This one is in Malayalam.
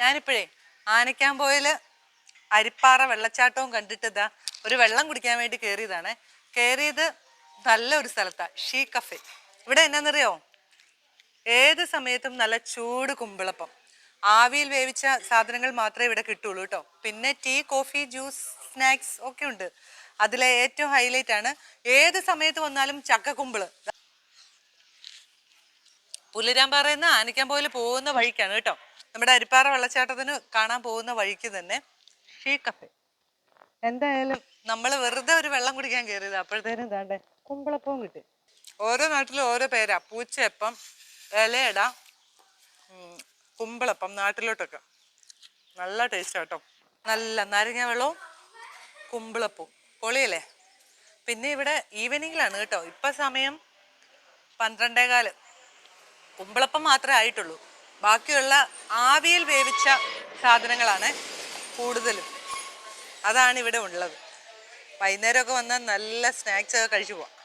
ഞാനിപ്പോഴേ ആനക്കാമ്പോയിൽ അരിപ്പാറ വെള്ളച്ചാട്ടവും കണ്ടിട്ട് ഇതാ ഒരു വെള്ളം കുടിക്കാൻ വേണ്ടി കയറിയതാണ് കയറിയത് നല്ല ഒരു സ്ഥലത്താണ് ഷീ കഫെ. ഇവിടെ എന്നാന്നറിയോ? ഏത് സമയത്തും നല്ല ചൂട് കുമ്പിളപ്പം. ആവിയിൽ വേവിച്ച സാധനങ്ങൾ മാത്രമേ ഇവിടെ കിട്ടുള്ളൂ കേട്ടോ. പിന്നെ ടീ കോഫി ജ്യൂസ് സ്നാക്സ് ഒക്കെ ഉണ്ട്. അതിലെ ഏറ്റവും ഹൈലൈറ്റ് ആണ്. ഏത് സമയത്ത് വന്നാലും ചക്കക്കുമ്പിൾ പറയുന്ന നിന്ന് പോലെ പോകുന്ന വഴിക്കാണ് കേട്ടോ. നമ്മുടെ അരിപ്പാറ വെള്ളച്ചാട്ടത്തിന് കാണാൻ പോകുന്ന വഴിക്ക് തന്നെ ഷീ കഫേ. എന്തായാലും നമ്മൾ വെറുതെ ഒരു വെള്ളം കുടിക്കാൻ കയറിയത് അപ്പോഴത്തേനും. ഇതാണ്ട് കുമ്പളപ്പവും കിട്ടി. ഓരോ നാട്ടിലും ഓരോ പേരാ. പൂച്ചയപ്പം ഇലയട കുമ്പളപ്പം കുമ്പിളപ്പം നാട്ടിലോട്ടൊക്കെ. നല്ല ടേസ്റ്റ് കേട്ടോ നല്ല നാരങ്ങ വെള്ളവും കുമ്പിളപ്പവും. പൊളിയല്ലേ? പിന്നെ ഇവിടെ ഈവനിങ്ങിലാണ് കേട്ടോ. ഇപ്പം സമയം പന്ത്രണ്ടേകാൽ. കുമ്പിളപ്പം മാത്രമേ ആയിട്ടുള്ളൂ. ബാക്കിയുള്ള ആവിയിൽ വേവിച്ച സാധനങ്ങളാണ് കൂടുതലും. അതാണ് ഇവിടെ ഉള്ളത്. വൈകുന്നേരമൊക്കെ വന്നാൽ നല്ല സ്നാക്സ് ഒക്കെ കഴിച്ചു പോവാം.